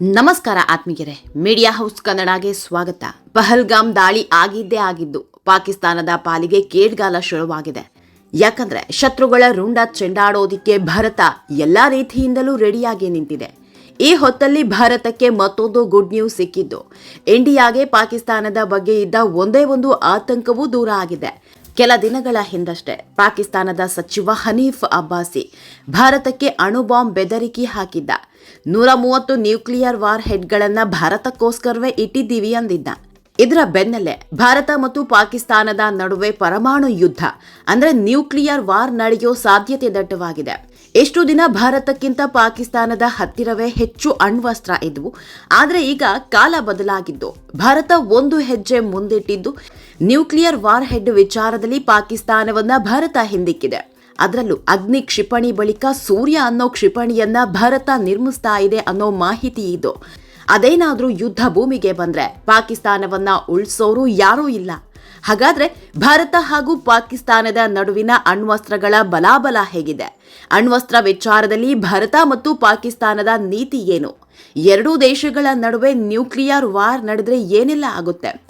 ನಮಸ್ಕಾರ ಆತ್ಮೀಯರೇ. Media house ಕನ್ನಡಗೆ ಸ್ವಾಗತ. ಪಹಲ್ಗಾಮ್ ದಾಳಿ ಆಗಿದ್ದೇ ಆಗಿದ್ದು, ಪಾಕಿಸ್ತಾನದ ಪಾಲಿಗೆ ಕೇಡ್ಗಾಲ ಶುರುವಾಗಿದೆ. ಯಾಕಂದ್ರೆ ಶತ್ರುಗಳ ರುಂಡ ಚೆಂಡಾಡೋದಿಕ್ಕೆ ಭಾರತ ಎಲ್ಲಾ ರೀತಿಯಿಂದಲೂ ರೆಡಿಯಾಗಿ ನಿಂತಿದೆ. ಈ ಹೊತ್ತಲ್ಲಿ ಭಾರತಕ್ಕೆ ಮತ್ತೊಂದು ಗುಡ್ ನ್ಯೂಸ್ ಸಿಕ್ಕಿದ್ದು. ಇಂಡಿಯಾಗೆ ಪಾಕಿಸ್ತಾನದ ಬಗ್ಗೆ ಇದ್ದ ಒಂದೇ ಒಂದು ಆತಂಕವೂ ದೂರ ಆಗಿದೆ. ಕೆಲ ದಿನಗಳ ಹಿಂದಷ್ಟೇ ಪಾಕಿಸ್ತಾನದ ಸಚಿವ ಹನೀಫ್ ಅಬ್ಬಾಸಿ ಭಾರತಕ್ಕೆ ಅಣು ಬಾಂಬ್ ಬೆದರಿಕೆ ಹಾಕಿದ್ದ. ನೂರ ಮೂವತ್ತು ನ್ಯೂಕ್ಲಿಯರ್ ವಾರ್ ಹೆಡ್ಗಳನ್ನ ಭಾರತಕ್ಕೋಸ್ಕರವೇ ಇಟ್ಟಿದ್ದೀವಿ ಅಂದಿದ್ದ. ಇದರ ಬೆನ್ನಲ್ಲೇ ಭಾರತ ಮತ್ತು ಪಾಕಿಸ್ತಾನದ ನಡುವೆ ಪರಮಾಣು ಯುದ್ಧ, ಅಂದ್ರೆ ನ್ಯೂಕ್ಲಿಯರ್ ವಾರ್ ನಡೆಯೋ ಸಾಧ್ಯತೆ ದಟ್ಟವಾಗಿದೆ. ಎಷ್ಟು ದಿನ ಭಾರತಕ್ಕಿಂತ ಪಾಕಿಸ್ತಾನದ ಹತ್ತಿರವೇ ಹೆಚ್ಚು ಅಣ್ವಸ್ತ್ರ ಇದ್ವು. ಆದರೆ ಈಗ ಕಾಲ ಬದಲಾಗಿದ್ದು, ಭಾರತ ಒಂದು ಹೆಜ್ಜೆ ಮುಂದಿಟ್ಟಿದ್ದು ನ್ಯೂಕ್ಲಿಯರ್ ವಾರ್ ಹೆಡ್ ವಿಚಾರದಲ್ಲಿ ಪಾಕಿಸ್ತಾನವನ್ನ ಭಾರತ ಹಿಂದಿಕ್ಕಿದೆ. ಅದರಲ್ಲೂ ಅಗ್ನಿ ಕ್ಷಿಪಣಿ ಬಳಿಕ ಸೂರ್ಯ ಅನ್ನೋ ಕ್ಷಿಪಣಿಯನ್ನ ಭಾರತ ನಿರ್ಮಿಸ್ತಾ ಇದೆ ಅನ್ನೋ ಮಾಹಿತಿ ಇದು. ಅದೇನಾದ್ರೂ ಯುದ್ಧ ಭೂಮಿಗೆ ಬಂದ್ರೆ ಪಾಕಿಸ್ತಾನವನ್ನ ಉಳಿಸೋರು ಯಾರೂ ಇಲ್ಲ. ಹಾಗಾದ್ರೆ ಭಾರತ ಹಾಗೂ ಪಾಕಿಸ್ತಾನದ ನಡುವಿನ ಅಣ್ವಸ್ತ್ರಗಳ ಬಲಾಬಲ ಹೇಗಿದೆ? ಅಣ್ವಸ್ತ್ರ ವಿಚಾರದಲ್ಲಿ ಭಾರತ ಮತ್ತು ಪಾಕಿಸ್ತಾನದ ನೀತಿ ಏನು? ಎರಡೂ ದೇಶಗಳ ನಡುವೆ ನ್ಯೂಕ್ಲಿಯರ್ ವಾರ್ ನಡೆದ್ರೆ ಏನೆಲ್ಲ ಆಗುತ್ತೆ?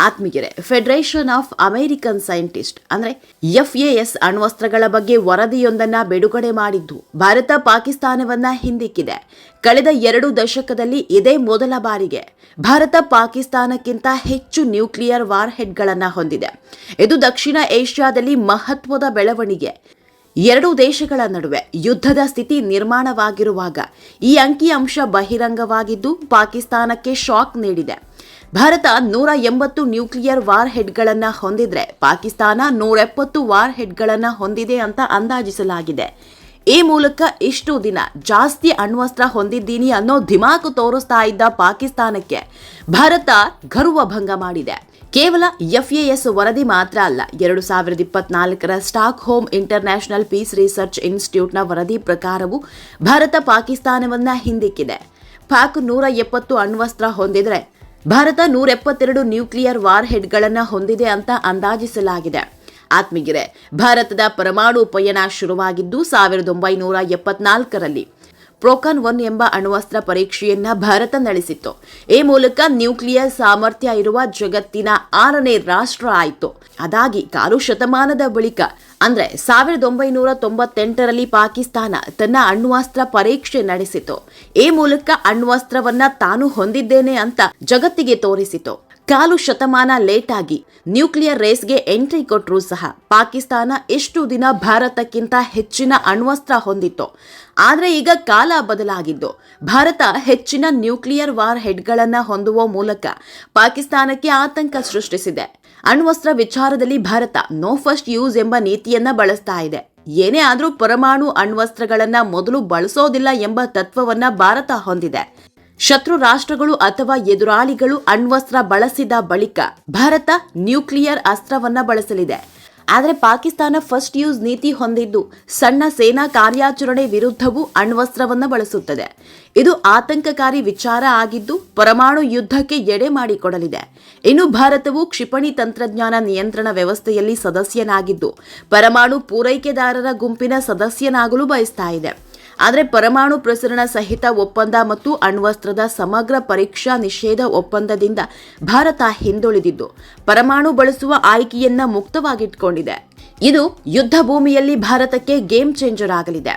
ಆತ್ಮೀಯರೇ ಫೆಡರೇಷನ್ ಆಫ್ ಅಮೆರಿಕನ್ ಸೈಂಟಿಸ್ಟ್ ಅಂದ್ರೆ ಎಫ್ ಎ ಎಸ್ ಅಣ್ವಸ್ತ್ರಗಳ ಬಗ್ಗೆ ವರದಿಯೊಂದನ್ನ ಬಿಡುಗಡೆ ಮಾಡಿದ್ದು ಭಾರತ ಪಾಕಿಸ್ತಾನವನ್ನ ಹಿಂದಿಕ್ಕಿದೆ. ಕಳೆದ ಎರಡು ದಶಕದಲ್ಲಿ ಇದೇ ಮೊದಲ ಬಾರಿಗೆ ಭಾರತ ಪಾಕಿಸ್ತಾನಕ್ಕಿಂತ ಹೆಚ್ಚು ನ್ಯೂಕ್ಲಿಯರ್ ವಾರ್ ಹೆಡ್ಗಳನ್ನ ಹೊಂದಿದೆ. ಇದು ದಕ್ಷಿಣ ಏಷ್ಯಾದಲ್ಲಿ ಮಹತ್ವದ ಬೆಳವಣಿಗೆ. ಎರಡೂ ದೇಶಗಳ ನಡುವೆ ಯುದ್ಧದ ಸ್ಥಿತಿ ನಿರ್ಮಾಣವಾಗಿರುವಾಗ ಈ ಅಂಕಿಅಂಶ ಬಹಿರಂಗವಾಗಿದ್ದು ಪಾಕಿಸ್ತಾನಕ್ಕೆ ಶಾಕ್ ನೀಡಿದೆ. ಭಾರತ ನೂರ ಎಂಬತ್ತು ನ್ಯೂಕ್ಲಿಯರ್ ವಾರ್ ಹೆಡ್ಗಳನ್ನು ಹೊಂದಿದ್ರೆ ಪಾಕಿಸ್ತಾನ ನೂರ ಎಪ್ಪತ್ತು ವಾರ್ ಹೆಡ್ಗಳನ್ನು ಹೊಂದಿದೆ ಅಂತ ಅಂದಾಜಿಸಲಾಗಿದೆ. ಈ ಮೂಲಕ ಇಷ್ಟು ದಿನ ಜಾಸ್ತಿ ಅಣ್ವಸ್ತ್ರ ಹೊಂದಿದ್ದೀನಿ ಅನ್ನೋ ಧಿಮಾಕು ತೋರಿಸ್ತಾ ಇದ್ದ ಪಾಕಿಸ್ತಾನಕ್ಕೆ ಭಾರತ ಗರ್ವ ಭಂಗ ಮಾಡಿದೆ. ಕೇವಲ ಎಫ್ಎಎಸ್ ವರದಿ ಮಾತ್ರ ಅಲ್ಲ, ಎರಡು ಸಾವಿರದ ಇಪ್ಪತ್ನಾಲ್ಕರ Stockholm international peace research ಇನ್ಸ್ಟಿಟ್ಯೂಟ್ನ ವರದಿ ಪ್ರಕಾರವು ಭಾರತ ಪಾಕಿಸ್ತಾನವನ್ನ ಹಿಂದಿಕ್ಕಿದೆ. ಪಾಕ್ ನೂರ ಎಪ್ಪತ್ತು ಅಣ್ವಸ್ತ್ರ ಹೊಂದಿದ್ರೆ ಭಾರತ ನೂರ ಎಪ್ಪತ್ತೆರಡು ನ್ಯೂಕ್ಲಿಯರ್ ವಾರ್ ಹೆಡ್ಗಳನ್ನು ಹೊಂದಿದೆ ಅಂತ ಅಂದಾಜಿಸಲಾಗಿದೆ. ಆತ್ಮಗಿರೆ ಭಾರತದ ಪರಮಾಣು ಉಪಯನ ಶುರುವಾಗಿದ್ದು ಸಾವಿರದ ಒಂಬೈನೂರ ಎಪ್ಪತ್ನಾಲ್ಕರಲ್ಲಿ ಪ್ರೋಕಾನ್ ಒನ್ ಎಂಬ ಅಣ್ವಸ್ತ್ರ ಪರೀಕ್ಷೆಯನ್ನ ಭಾರತ ನಡೆಸಿತ್ತು. ಈ ಮೂಲಕ ನ್ಯೂಕ್ಲಿಯರ್ ಸಾಮರ್ಥ್ಯ ಇರುವ ಜಗತ್ತಿನ ಆರನೇ ರಾಷ್ಟ್ರ ಆಯಿತು. ಅದಾಗಿ ಕಾಲು ಶತಮಾನದ ಬಳಿಕ, ಅಂದ್ರೆ ಸಾವಿರದ ಒಂಬೈನೂರ ತೊಂಬತ್ತೆಂಟರಲ್ಲಿ ಪಾಕಿಸ್ತಾನ ತನ್ನ ಅಣ್ವಸ್ತ್ರ ಪರೀಕ್ಷೆ ನಡೆಸಿತು. ಈ ಮೂಲಕ ಅಣ್ವಸ್ತ್ರವನ್ನ ತಾನು ಹೊಂದಿದ್ದೇನೆ ಅಂತ ಜಗತ್ತಿಗೆ ತೋರಿಸಿತು. ಕಾಲು ಶತಮಾನ ಲೇಟಾಗಿ ನ್ಯೂಕ್ಲಿಯರ್ ರೇಸ್ಗೆ ಎಂಟ್ರಿ ಕೊಟ್ಟರೂ ಸಹ ಪಾಕಿಸ್ತಾನ ಎಷ್ಟು ದಿನ ಭಾರತಕ್ಕಿಂತ ಹೆಚ್ಚಿನ ಅಣ್ವಸ್ತ್ರ ಹೊಂದಿತ್ತು, ಆದರೆ ಈಗ ಕಾಲ ಬದಲಾಗಿದ್ದು, ಭಾರತ ಹೆಚ್ಚಿನ ನ್ಯೂಕ್ಲಿಯರ್ ವಾರ್ ಹೆಡ್ಗಳನ್ನು ಹೊಂದುವ ಮೂಲಕ ಪಾಕಿಸ್ತಾನಕ್ಕೆ ಆತಂಕ ಸೃಷ್ಟಿಸಿದೆ. ಅಣ್ವಸ್ತ್ರ ವಿಚಾರದಲ್ಲಿ ಭಾರತ ನೋ ಫಸ್ಟ್ ಯೂಸ್ ಎಂಬ ನೀತಿಯನ್ನ ಬಳಸ್ತಾ ಇದೆ. ಏನೇ ಆದರೂ ಪರಮಾಣು ಅಣ್ವಸ್ತ್ರಗಳನ್ನು ಮೊದಲು ಬಳಸೋದಿಲ್ಲ ಎಂಬ ತತ್ವವನ್ನ ಭಾರತ ಹೊಂದಿದೆ. ಶತ್ರು ರಾಷ್ಟ್ರಗಳು ಅಥವಾ ಎದುರಾಳಿಗಳು ಅಣ್ವಸ್ತ್ರ ಬಳಸಿದ ಬಳಿಕ ಭಾರತ ನ್ಯೂಕ್ಲಿಯರ್ ಅಸ್ತ್ರವನ್ನ ಬಳಸಲಿದೆ. ಆದರೆ ಪಾಕಿಸ್ತಾನ ಫಸ್ಟ್ ಯೂಸ್ ನೀತಿ ಹೊಂದಿದ್ದು ಸಣ್ಣ ಸೇನಾ ಕಾರ್ಯಾಚರಣೆ ವಿರುದ್ಧವೂ ಅಣ್ವಸ್ತ್ರವನ್ನ ಬಳಸುತ್ತದೆ. ಇದು ಆತಂಕಕಾರಿ ವಿಚಾರ ಆಗಿದ್ದು ಪರಮಾಣು ಯುದ್ಧಕ್ಕೆ ಎಡೆ ಮಾಡಿಕೊಡಲಿದೆ. ಇನ್ನು ಭಾರತವು ಕ್ಷಿಪಣಿ ತಂತ್ರಜ್ಞಾನ ನಿಯಂತ್ರಣ ವ್ಯವಸ್ಥೆಯಲ್ಲಿ ಸದಸ್ಯನಾಗಿದ್ದು ಪರಮಾಣು ಪೂರೈಕೆದಾರರ ಗುಂಪಿನ ಸದಸ್ಯನಾಗಲು ಬಯಸ್ತಾ ಇದೆ. ಆದರೆ ಪರಮಾಣು ಪ್ರಸರಣ ಸಹಿತ ಒಪ್ಪಂದ ಮತ್ತು ಅಣ್ವಸ್ತ್ರದ ಸಮಗ್ರ ಪರೀಕ್ಷಾ ನಿಷೇಧ ಒಪ್ಪಂದದಿಂದ ಭಾರತ ಹಿಂದುಳಿದಿದ್ದು, ಪರಮಾಣು ಬಳಸುವ ಆಯ್ಕೆಯನ್ನ ಮುಕ್ತವಾಗಿಟ್ಕೊಂಡಿದೆ. ಇದು ಯುದ್ಧ ಭೂಮಿಯಲ್ಲಿ ಭಾರತಕ್ಕೆ ಗೇಮ್ ಚೇಂಜರ್ ಆಗಲಿದೆ.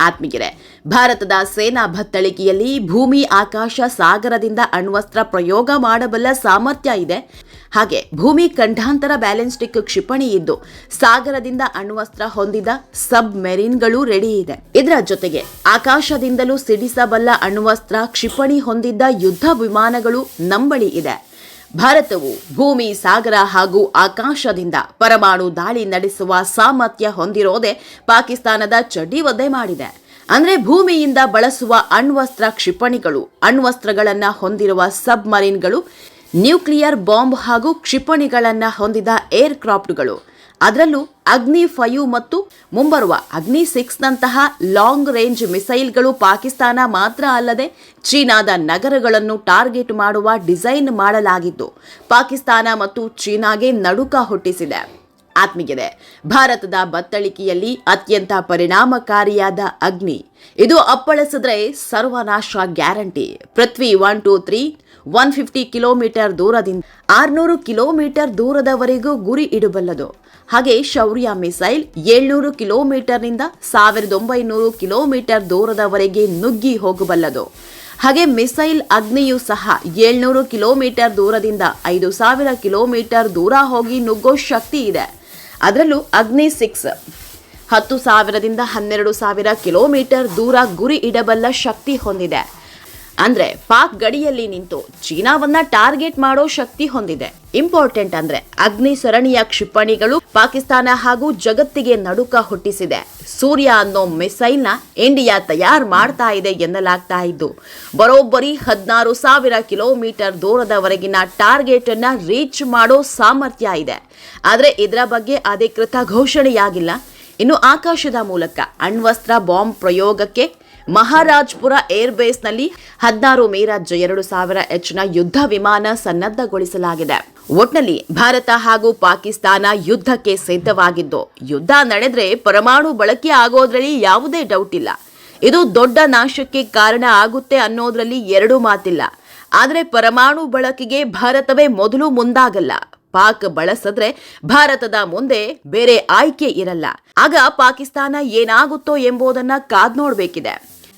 ಆತ್ಮೀಯರೇ, ಭಾರತದ ಸೇನಾ ಭತ್ತಳಿಕೆಯಲ್ಲಿ ಭೂಮಿ, ಆಕಾಶ, ಸಾಗರದಿಂದ ಅಣ್ವಸ್ತ್ರ ಪ್ರಯೋಗ ಮಾಡಬಲ್ಲ ಸಾಮರ್ಥ್ಯ ಇದೆ. ಹಾಗೆ ಭೂಮಿ ಖಂಡಾಂತರ ಬ್ಯಾಲೆನ್ಸ್ಟಿಕ್ ಕ್ಷಿಪಣಿ ಇದ್ದು ಸಾಗರದಿಂದ ಅಣ್ವಸ್ತ್ರ ಹೊಂದಿದ ಸಬ್ ಮೆರಿನ್ಗಳು ರೆಡಿ ಇದೆ. ಇದರ ಜೊತೆಗೆ ಆಕಾಶದಿಂದಲೂ ಸಿಡಿಸಬಲ್ಲ ಅಣ್ವಸ್ತ್ರ ಕ್ಷಿಪಣಿ ಹೊಂದಿದ್ದ ಯುದ್ಧ ವಿಮಾನಗಳು ನಂಬಳಿ ಇದೆ. ಭಾರತವು ಭೂಮಿ, ಸಾಗರ ಹಾಗೂ ಆಕಾಶದಿಂದ ಪರಮಾಣು ದಾಳಿ ನಡೆಸುವ ಸಾಮರ್ಥ್ಯ ಹೊಂದಿರೋದೇ ಪಾಕಿಸ್ತಾನದ ಚಡಿ ಒದ್ದೆ ಮಾಡಿದೆ. ಅಂದ್ರೆ ಭೂಮಿಯಿಂದ ಬಳಸುವ ಅಣ್ವಸ್ತ್ರ ಕ್ಷಿಪಣಿಗಳು, ಅಣ್ವಸ್ತ್ರಗಳನ್ನ ಹೊಂದಿರುವ ಸಬ್ಮರೀನ್ಗಳು ನ್ಯೂಕ್ಲಿಯರ್ ಬಾಂಬ್ ಹಾಗೂ ಕ್ಷಿಪಣಿಗಳನ್ನು ಹೊಂದಿದ ಏರ್ ಕ್ರಾಫ್ಟ್ಗಳು ಅದರಲ್ಲೂ ಅಗ್ನಿ ಫೈವ್ ಮತ್ತು ಮುಂಬರುವ ಅಗ್ನಿ ಸಿಕ್ಸ್ನಂತಹ ಲಾಂಗ್ ರೇಂಜ್ ಮಿಸೈಲ್ಗಳು ಪಾಕಿಸ್ತಾನ ಮಾತ್ರ ಅಲ್ಲದೆ ಚೀನಾದ ನಗರಗಳನ್ನು ಟಾರ್ಗೆಟ್ ಮಾಡುವ ಡಿಸೈನ್ ಮಾಡಲಾಗಿದ್ದು, ಪಾಕಿಸ್ತಾನ ಮತ್ತು ಚೀನಾಗೆ ನಡುಕ ಹುಟ್ಟಿಸಿದೆ. ಆತ್ಮೀಯದೆ ಭಾರತದ ಬತ್ತಳಿಕೆಯಲ್ಲಿ ಅತ್ಯಂತ ಪರಿಣಾಮಕಾರಿಯಾದ ಅಗ್ನಿ. ಇದು ಅಪ್ಪಳಿಸಿದ್ರೆ ಸರ್ವನಾಶ guarantee. Prithvi one two three one fifty kilometre ದೂರದಿಂದ ಆರ್ನೂರು ಕಿಲೋಮೀಟರ್ ದೂರದವರೆಗೂ ಗುರಿ ಇಡಬಲ್ಲದು. ಹಾಗೆ ಶೌರ್ಯ ಮಿಸೈಲ್ ಏಳ್ನೂರು ಕಿಲೋಮೀಟರ್ನಿಂದ ಸಾವಿರದ ಒಂಬೈನೂರು ಕಿಲೋಮೀಟರ್ ದೂರದವರೆಗೆ ನುಗ್ಗಿ ಹೋಗಬಲ್ಲದು. ಹಾಗೆ ಮಿಸೈಲ್ ಅಗ್ನಿಯು ಸಹ ಏಳ್ನೂರು ಕಿಲೋಮೀಟರ್ ದೂರದಿಂದ ಐದು ಸಾವಿರ ಕಿಲೋಮೀಟರ್ ದೂರ ಹೋಗಿ ನುಗ್ಗೋ ಶಕ್ತಿ ಇದೆ. ಅದರಲ್ಲೂ ಅಗ್ನಿ ಸಿಕ್ಸ್ ಹತ್ತು ಸಾವಿರದಿಂದ ಹನ್ನೆರಡು ಸಾವಿರ ಕಿಲೋಮೀಟರ್ ದೂರ ಗುರಿ ಇಡಬಲ್ಲ ಶಕ್ತಿ ಹೊಂದಿದೆ. ಅಂದ್ರೆ ಪಾಕ್ ಗಡಿಯಲ್ಲಿ ನಿಂತು ಚೀನಾವನ್ನ ಟಾರ್ಗೆಟ್ ಮಾಡೋ ಶಕ್ತಿ ಹೊಂದಿದೆ. ಇಂಪಾರ್ಟೆಂಟ್ ಅಂದ್ರೆ ಅಗ್ನಿ ಸರಣಿಯ ಕ್ಷಿಪಣಿಗಳು ಪಾಕಿಸ್ತಾನ ಹಾಗೂ ಜಗತ್ತಿಗೆ ನಡುಕ ಹುಟ್ಟಿಸಿದೆ. ಸೂರ್ಯ ಅನ್ನೋ ಮಿಸೈಲ್ನ ಇಂಡಿಯಾ ತಯಾರು ಮಾಡ್ತಾ ಇದೆ ಎನ್ನಲಾಗ್ತಾ ಇದ್ದು, ಬರೋಬ್ಬರಿ ಹದಿನಾರು ಸಾವಿರ ಕಿಲೋಮೀಟರ್ ದೂರದವರೆಗಿನ ಟಾರ್ಗೆಟ್ ಅನ್ನ ರೀಚ್ ಮಾಡೋ ಸಾಮರ್ಥ್ಯ ಇದೆ. ಆದ್ರೆ ಇದರ ಬಗ್ಗೆ ಅಧಿಕೃತ ಘೋಷಣೆಯಾಗಿಲ್ಲ. ಇನ್ನು ಆಕಾಶದ ಮೂಲಕ ಅಣ್ವಸ್ತ್ರ ಬಾಂಬ್ ಪ್ರಯೋಗಕ್ಕೆ ಮಹಾರಾಜ್ಪುರ ಏರ್ಬೇಸ್ನಲ್ಲಿ ಹದಿನಾರು ಮೀರಾಜ್ ಎರಡು ಸಾವಿರ ಎಚ್ನ ಯುದ್ಧ ವಿಮಾನ ಸನ್ನದ್ಧಗೊಳಿಸಲಾಗಿದೆ. ಒಟ್ನಲ್ಲಿ ಭಾರತ ಹಾಗೂ ಪಾಕಿಸ್ತಾನ ಯುದ್ಧಕ್ಕೆ ಸಿದ್ಧವಾಗಿದ್ದು, ಯುದ್ಧ ನಡೆದ್ರೆ ಪರಮಾಣು ಬಳಕೆ ಆಗೋದ್ರಲ್ಲಿ ಯಾವುದೇ ಡೌಟ್ ಇಲ್ಲ. ಇದು ದೊಡ್ಡ ನಾಶಕ್ಕೆ ಕಾರಣ ಆಗುತ್ತೆ ಅನ್ನೋದ್ರಲ್ಲಿ ಎರಡು ಮಾತಿಲ್ಲ. ಆದರೆ ಪರಮಾಣು ಬಳಕೆಗೆ ಭಾರತವೇ ಮೊದಲು ಮುಂದಾಗಲ್ಲ. ಪಾಕ್ ಬಳಸಿದ್ರೆ ಭಾರತದ ಮುಂದೆ ಬೇರೆ ಆಯ್ಕೆ ಇರಲ್ಲ. ಆಗ ಪಾಕಿಸ್ತಾನ ಏನಾಗುತ್ತೋ ಎಂಬುದನ್ನ ಕಾದ್ ನೋಡ್ಬೇಕಿದೆ.